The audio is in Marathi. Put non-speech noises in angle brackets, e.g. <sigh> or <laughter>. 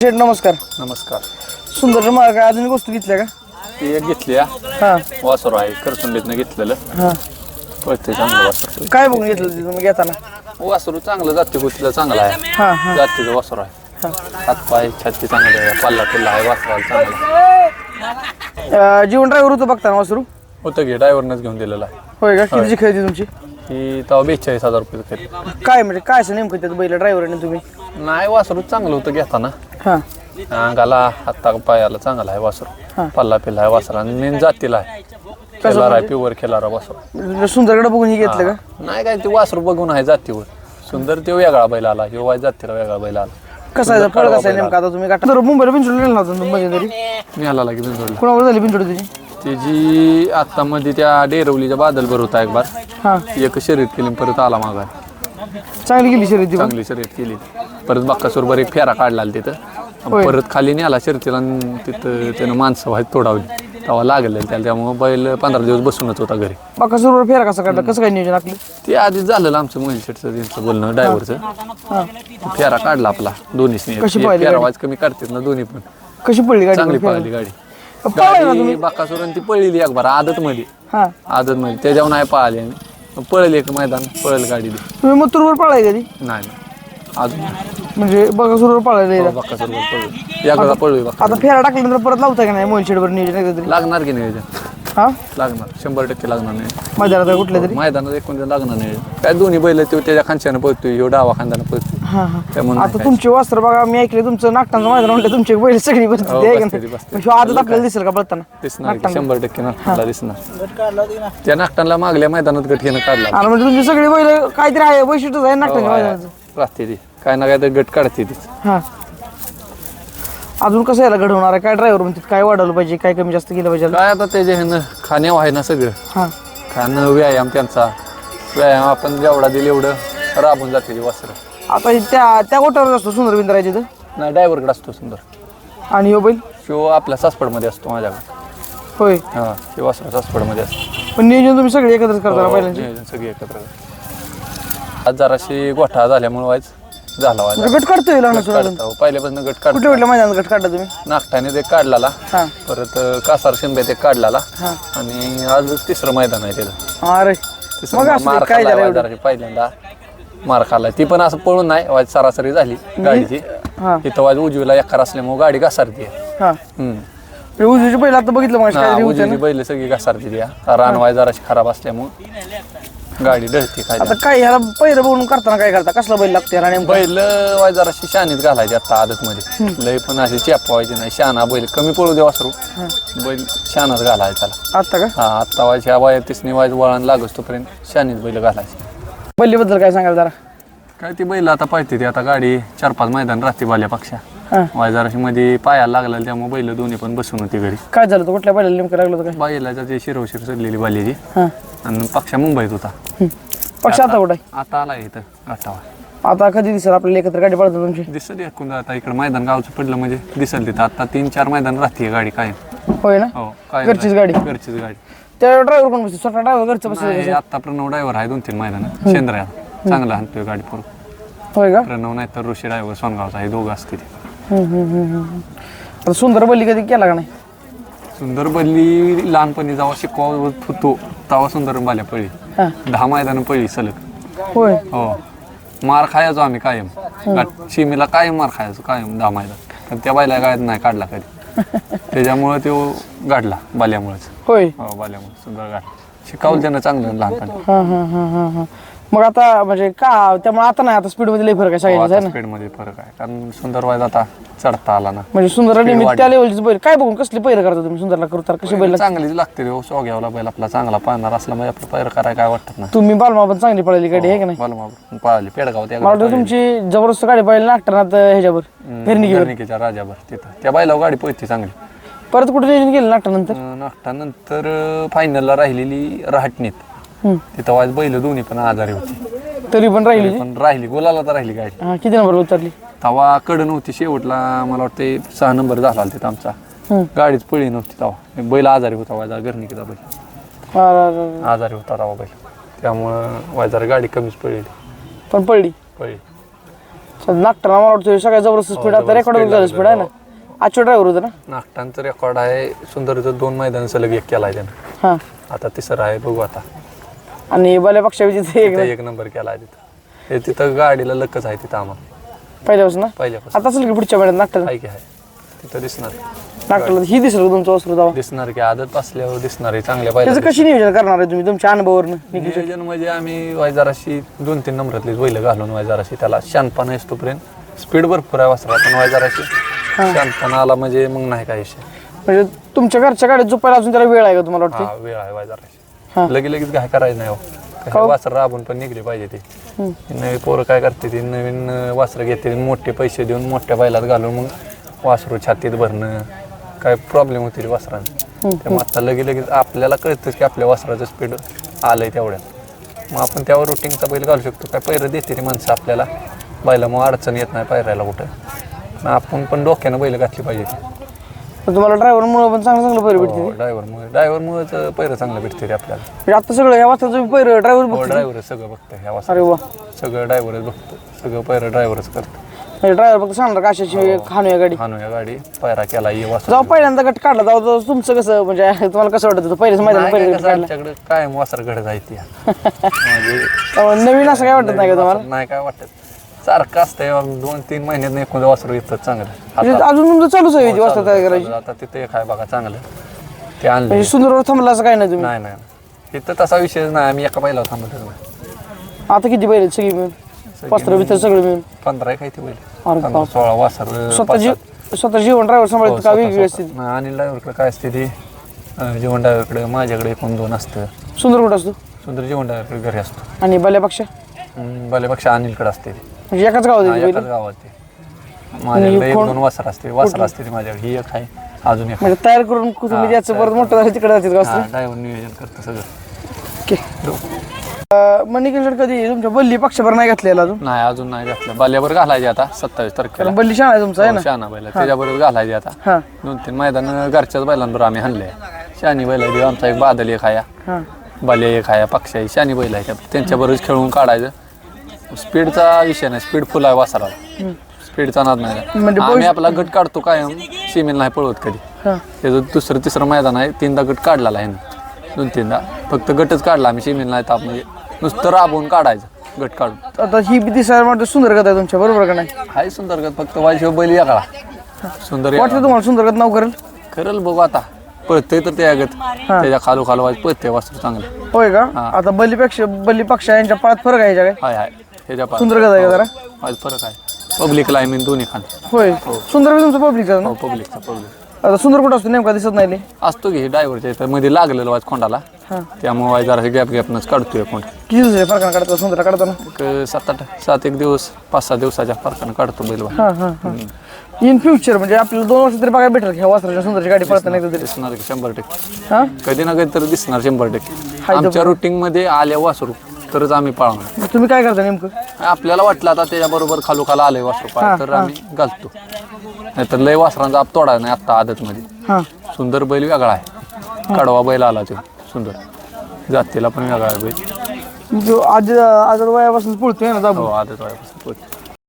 शेठ नमस्कार. नमस्कार. सुंदर काय अजून गोष्ट घेतल्या का? ती एक घेतली हा. हा. वासर आहे करसुंडीतनं घेतलेलं. हा. पळते चांगलं वासर काय बघून घेतलं ते तुम्ही घेताना? वासरू चांगलं जाती गोतीला चांगलं आहे. हा हा. जातीचं वासर आहे. हातपाय छाती चांगलं आहे पल्ला पिल्ला आहे वासराला चांगला आहे. अं, जीवन ड्रायव्हर होतं बघताना वासरू? होतं घे ड्रायव्हरनंच घेऊन दिलेलं आहे. होय का? कितीची खरेदी तुमची? ती तेव्हा बेचाळीस हजार रुपये खरी काय म्हणजे काय असं नेमकं त्यात बैल ड्रायव्हरने तुम्ही? नाही वासरू चांगलं होतं घेताना. हा. अंगाला हाता पायाला चांगला आहे. वासरू. पल्ला पिल्ला आहे वासरा. मेन जातीला आहे. खेळारा आहे प्युअर खेळारा वासरू. म्हणजे सुंदरकडे बघून हे घेतलं का? नाही काय ते वासरू बघून आहे जातीवर. सुंदर ते वेगळा बैल आला ह्यो वाय जातीला वेगळा बैल आला. कसं आहे? फळ कसं आहे नेमकं आता तुम्ही? गाठा तर मुंबईला पिंचोड गेला होता तुम्ही मध्ये तरी मी आला लागे बिनजोडला कुणावर झाली पिंचोड तुझी? त्याची आता मध्ये त्या डेरवलीच्या बादलभर होता एक बार. हा. एक शर्यत केली आणि परत आला मागा. चांगली गेली शर्यती पण. चांगली शर्यत केली. परत बक्कासोर एक फेरा काढला तिथं. होय. परत खाली नेला शर्यतीला आणि तिथं त्यानं माणसं व्हायत तोडावली तेव्हा लागलेलं त्याला. त्यामुळे बैल पंधरा दिवस बसूनच होता घरी. बाकासूरवर फेरा कसा काढला? कसं काय नियोजन आपलं? ते आधीच झालेलं आमचं मोहिल शेटचं त्यांचं बोलणं ड्रायव्हरचं. हा. फेरा काढला आपला दोन्ही कशी फेरा गाडी? वाज कमी काढतात ना दोन्ही पण. कशी पडली गाडी? चांगली? पळाली गाडी. पळाली ना गाडी बाकासोर ती पळलेली एक बार आदत मध्ये हा. आदत मध्ये त्याच्यावर नाही पाहिली आम्ही. पळेल एक मैदान पळेल गाडी ती. तुम्ही मथुरवर पळाय कधी? नाही नाही. अजून म्हणजे बकासूरवर पळायला बाकासोर पळू. एकदा पळू बाका आता फेरा टाकल्यानंतर परत लावता का नाही मोबाईल शेडवर नियोजन एकदा तरी? लागणार की नियोजन? हा? लागणार. शंभर टक्के लागणार नाही मैदानात कुठल्या तरी? मैदानात एकूण लागणार नाही काय दोन्ही बैल ते त्याच्या खांच्यानं पळतोय ह्यो डावा खांद्यानं पळतोय. हा हा. त्यामुळे आता तुमचे वस्त्र बघा मी ऐकले तुमचं नागटांचं मैदान म्हटलं तुमची बैल सगळी बसते हो, आहे का बसते नाही? ती, बसते. मग ह्यो आदत आपल्याला दिसेल का पळताना? दिसणार की शंभर टक्के नागटानला दिसणार. त्या नागटानला मागल्या मैदानात गट घेणं काढला. आणि म्हणजे तुमची सगळी बैल काहीतरी आहे वैशिष्ट्यच आहे नागटांच्या मैदानाचं. राहते ती. काय ना काय तर गट काढते तीच हा. अजून कसं याला घडवणार आहे? काय ड्रायव्हर म्हणतात? काय वाढवलं पाहिजे? काय कमी जास्त केलं पाहिजे? काय आता त्याचे ह्यानं खाण्याव आहे ना सगळं. हा. खाणं व्यायाम त्यांचा. व्यायाम आपण जेवढा दिल एवढं राबून जाते ती वस्त्र. आता हे त्या त्या गोट्यावर असतो सुंदर बिंदरायचे तर नाही ड्रायव्हरकडे असतो सुंदर. आणि ह्यो बैल? शिव आपल्या सासपडमध्ये असतो माझ्याकडे. होय. हा शिव वस्त्र सासपडमध्ये असतो. पण नियोजन तुम्ही सगळे एकत्रच करता हो, बैलांचे नियोजन सगळे एकत्र आज जराशी गोठा झाल्यामुळे वाईज झाला वाज. म्हणजे गट काढतोय लहान असून अजून. काढता पहिल्यापासून गट काढ कुठल्या कुठल्या मैदानात गट काढला तुम्ही? नागठाने ते काढलाला. हा. परत अं, कासार शिंबे ते काढलाला. हा. आणि आज तिसरं मैदान आहे त्याचं अरे मग असं मार काय झालं पहिल्यांदा. मार खाल्लाय ती पण असं पळून नाही वाज सरासरी झाली गाडीची. हा. इथं वाज उजवीला एकार असल्यामुळे गाडी घसारती हा. हम्म. हे उजवीचे बैल आता बघितलं मग हा, काय बैल सगळी घसारती ती रानवाय जराशी खराब असल्यामुळे. गाडी काय आता काय ह्याला पहिलं बघून करताना काय करता? कसला बैल लागते ह्याला नेमकं? बैल वाय जराशी शानीत घालायची आता आदत मध्ये लय पण अशी चेपवायची नाही. शाना बैल कमी पळू दे वासरू. बैल शानाच घालायचा त्याला. आता का? हा आत्ता वायच्या वया तिसनी वाय वळण लागस तोपर्यंत शानीत बैल घालायची. बल्लीबद्दल काय सांगाल जरा? काय ती बैल आता पाहिजे ती आता गाडी चार पाच मैदान राहते बाल्यापेक्षा हा. वाय जराशी मध्ये पायाला लागला त्यामुळे बैल दोन्ही पण बसून होती घरी. काय झालं होतं? कुठल्या बैलाला नेमकं लागलं होतं बाईला ते शिरवशिर सडलेली बाल्याची काय आणि पक्षा मुंबईत होता. पक्ष आता कुठं आहे? आता आला इथं गाठावा आता कधी दिसेल आपल्याला एकत्र गाडी पडतात तुमची? दिसत एकूण आता इकडे मैदान गावचं पडलं म्हणजे दिसल तिथं. आता तीन चार मैदान राहते गाडी काय होय ना? हो काय घरचीच गाडी. घरचीच गाडी. त्या ड्रायव्हर कोण बसतो. स्वतः ड्रायव्हर घरचं बसतो आता प्रणव ड्रायव्हर आहे दोन तीन मैदान शेंद्र्या चांगला हाणतोय गाडी पूर्ण होय का? प्रणव नाही तर ऋषी ड्रायव्हर सोनगावचा हे दोघं असतील हम्म, हम्म, हम्म, हम्म. आता सुंदर बल्ली कधी केला का नाही? सुंदर बल्ली लहानपणी जेव्हा शिकवत होतो तेव्हा सुंदर बाल्या पळली हा. दहा मैदान पळली सलग. होय. हो. मार खायचो आम्ही कायम. गाठ- शिमीला कायम मार खायचो कायम दहा मैदान. पण त्या बायला गायत नाही काढला कधी. <laughs> त्याच्यामुळे तो गाडला बाल्यामुळेच होय. हो बाल्यामुळे सुंदर गाठ शिकावलं त्यानं चांगलं लहानपणी. हा हा हा हा हा. मग आता म्हणजे का त्यामुळे आता नाही आता स्पीडमध्ये लई फरक आहे सगळ्यांचा आहे ना? स्पीडमध्ये फरक आहे. कारण सुंदर वायद आता चढता आला ना. म्हणजे सुंदर त्या लेवलची बैल काय बघून कसली पैर करता तुम्ही सुंदरला करता कशी बैल चांगलीच लागते रे सोग्यावला बैल आपला चांगला पाहणार असला म्हणजे आपलं पैर करायला काय वाटत नाही. तुम्ही बालमा पण चांगली पळाली गाडी आहे का नाही? मला मग पाहिली पेडगाव त्या मला वाटतं तुमची जबरदस्त गाडी पाहिली नागटनात ह्याच्यावर फिरणी गर्णिकेच्या राजाभर तिथं. त्या बैलावर गाडी पळते चांगली. परत कुठे नियोजन केलं नागटानंतर नागटानंतर फायनलला राहिलेली रहाटणीत. तिथं वाज बैल दोन्ही पण आजारी होती. तरी पण राहिली पण राहिली गोलाला तर राहिली गाडी. हा किती नंबर उतरली? तवा कडन होती शेवटला मला वाटते सहा नंबर झाला तिथं आमचा. गाडीच पळी नव्हती तवा. बैल आजारी होता वाजा गर्णिकेचा बैल. अरे, अरे, अरे. आजारी होता तवा बैल. त्यामुळं वाजार गाडी कमीच पळली. पण पडली पळी नागटाला मला वाटतं सगळ्यात जबरदस्त स्पीड आता रेकॉर्ड झालं स्पीड आहे ना? आजच्या ड्रायव्हर होतं ना? नागटांचं रेकॉर्ड आहे सुंदरचं दोन मैदान सलग एक केला आहे त्यानं. हां. आता तिसरं आहे बघू आता. आणि बाल्या पक्षा तिथे एक तिथं एक नंबर केला आहे तिथं. हे तिथं गाडीला लकच आहे तिथं आम्हाला. पहिल्यापासून ना? पहिल्यापासून. आता असेल की पुढच्या महिन्यात नागटाला आहे की आहे. तिथं दिसणार. नागटाला ही दिसलं का तुमचं वस्त्र जावा दिसणार की आदत असल्यावर दिसणार आहे चांगल्या त्याचं पाहिजे कशी नियोजन करणार आहे तुम्ही तुमच्या अनुभवावरनं नियोजन म्हणजे आम्ही वायजाराशी दोन तीन नंबरातली बैल घालून वायजाराशी त्याला शानपणा येतोपर्यंत स्पीड भरपूर आहे वासरा पण वायजाराशी शानपणा आला म्हणजे मग नाही काय विषय. म्हणजे तुमच्या घरच्या गाडीत झोपायला अजून त्याला वेळ आहे का तुम्हाला वाटतं हा वेळ आहे. वायजाराशी लगे लगेच काय करायचं नाही हो. कशा वासर राबून पण निघली पाहिजे ती. नवी पोरं काय करते ती नवीन वासरं घेते मोठे पैसे देऊन मोठ्या बैलात घालून मग वासरू छातीत भरणं काय प्रॉब्लेम होतील वासरांना. त्यामुळे आता लगे लगेच आपल्याला कळतं की आपल्या वासराचं स्पीड आलंय तेवढ्यात. मग आपण त्यावर रुटीनचा बैल घालू शकतो. काय पैरं देते ती माणसं आपल्याला. बैला मग अडचण येत नाही पायरायला कुठं. आपण पण डोक्यानं बैल घातली पाहिजे. ती तर तुम्हाला ड्रायव्हरमुळे पण चांगलं चांगलं पैर भेटते हो, ड्रायव्हरमुळे ड्रायव्हरमुळेच पैरं चांगलं भेटते रे आपल्याला. म्हणजे आता सगळं या वाजता तुम्ही पैर ड्रायव्हर हो बघते सगळं बघतं ह्या वासरा अरे वा. सगळं ड्रायव्हरच बघतो. सगळं पैरं ड्रायव्हरच करतं. म्हणजे ड्रायव्हर फक्त सांगणार का अशाची खाणू या गाडी? हानू या गाडी. पायरा केला ये वासरा जेव्हा पहिल्यांदा गट काढला. तेव्हा तो तुमचं कसं? म्हणजे तुम्हाला कसं वाटत? होतं पहिल्याच मैदान नाही पहिले काय गट कसं काढला. आमच्याकडे कायम वासर घडत आहे ती म्हणजे त्यामुळे नवीन असं काय वाटत नाही का तुम्हाला? नाही काय वाटत. सारखं असतंय दोन तीन महिन्यात एकूण वासर येतं चांगलं. म्हणजे अजून तुमचं चालूच आहे ती वाजता तयार करायची. आता तिथे एक आहे बघा चांगलं. ते आणलं म्हणजे सुंदरवर थांबला असं काय नाही तुम्ही? नाही नाही. इथं तसा विषय नाही आम्ही एका बैलावर थांबतच नाही आता किती बैल आहेत सगळी मिळून? वस्त्र बिस्त्र सगळं मिळून. पंधरा एक आहे ते पंधरा सोळा वासर स्वतः जीव स्वतः जीवन ड्रायव्हर सांभाळत का वेगळी असते? आणि ड्रायव्हरकडे काय असते ती? अं, जीवन ड्रायव्हरकडे माझ्याकडे एकूण दोन असतं. सुंदर कुठं असतो? सुंदर जीवन ड्रायव्हरकडे घरी असतो. आणि बल्यापेक्षा? अं, भलेपेक्षा अनिलकडे असते ती. म्हणजे एकाच गावात हा, येते बैल एकाच गावात ते. माझ्याकडे एक दोन वासर असते. वासर असते ती माझ्याकडे. ही एक आहे. अजून एक. म्हणजे तयार करून तुम्ही त्याचं परत मोठं झालं तिकडे जातात का ड्रायव्हर नियोजन करतं सगळं. ओके. मणिकेश्वर कधी तुमच्या बल्ली पक्षभर नाही घातलेला अजून? नाही अजून नाही घातलं. बाल्यावर घालायचे आता सत्तावीस तारखेला. कारण बल्ली शाळा आहे तुमचा आहे ना? शहाणा बैल त्याच्याबरोबर घालायचे आता. हा. दोन तीन मैदान घरच्याच बैलांबरोबर आम्ही हाणले. शहाणी बैल आहे आमचा एक बादल एक आहे. हा. बाल्या एक आहे पक्ष आहे. शहाणी बैल आहे. त्यांच्याबरोबर खेळून काढायचं. स्पीडचा विषय नाही स्पीड फुल आहे वासराला. स्पीडचा नाद नाही म्हणजे आम्ही आपला गट काढतो कायम सीमेल नाही पळवत कधी. हा. त्याचं दुसरं तिसरं मैदान आहे तीनदा गट काढलेला आहे ना दोन तीनदा. फक्त गटच काढला आम्ही सीमेल नाही ताप म्हणजे नुसतं राबवून काढायचं गट काढून. आता ही बी दिसायला वाटतं सुंदर कथा आहे तुमच्या बरोबर का नाही? हाय सुंदर गत फक्त वायशिव बैल याकडा सुंदर वाटतं. तुम्हाला सुंदर कथा नाव करेल? करेल बघू आता. पळतंय तर ते अगत त्याच्या खालू खालू वाज पळते वास्तू चांगलं. होय का? आता बल्लीपेक्षा बल्ली पक्षा यांच्या पाळात फरक आहे याच्या काय? हाय हाय. ह्याच्या सुंदर आहे का जरा? आज फरक आहे. पब्लिकला आहे मी दोन्ही खान होय. सुंदर बी तुमचं पब्लिकचा ना? हो पब्लिकचा पब्लिक आता सुंदर कुठं असतो नेमका? दिसत नाही लय. असतो की ड्रायव्हरच्या इथं. मध्ये लागलेलं वाज खोंडाला. हा. त्यामुळे वाज जरा गॅप गॅपनच काढतोय कोण किती दिवस फरकानं काढतो? सुंदर काढताना एक सात आठ सात एक दिवस पाच सहा दिवसाच्या फरकानं काढतो बैल हा हा हा. इन फ्युचर म्हणजे आपल्याला दोन वर्ष तरी बघायला भेटेल ह्या वासराच्या सुंदरची गाडी पळताना एकदा तरी. दिसणार की शंभर टक्के. हा? कधी ना कधी तर दिसणार शंभर टक्के. आमच्या रुटीन मध्ये आल्या वासरू. तरच आम्ही पाळणार. मग तुम्ही काय करता नेमकं? आपल्याला वाटलं आता त्याच्याबरोबर खालू खाला आलंय वासरू पाळ तर आम्ही घालतो. नाहीतर लय वासरांचा आप तोडा नाही आत्ता आदत मध्ये हा. सुंदर बैल वेगळा आहे. कडवा बैल आला तो सुंदर. जातीला पण वेगळा आहे बैल. जो आज आज वयापासून पळतोय ना दाबून हो आदत वायापासून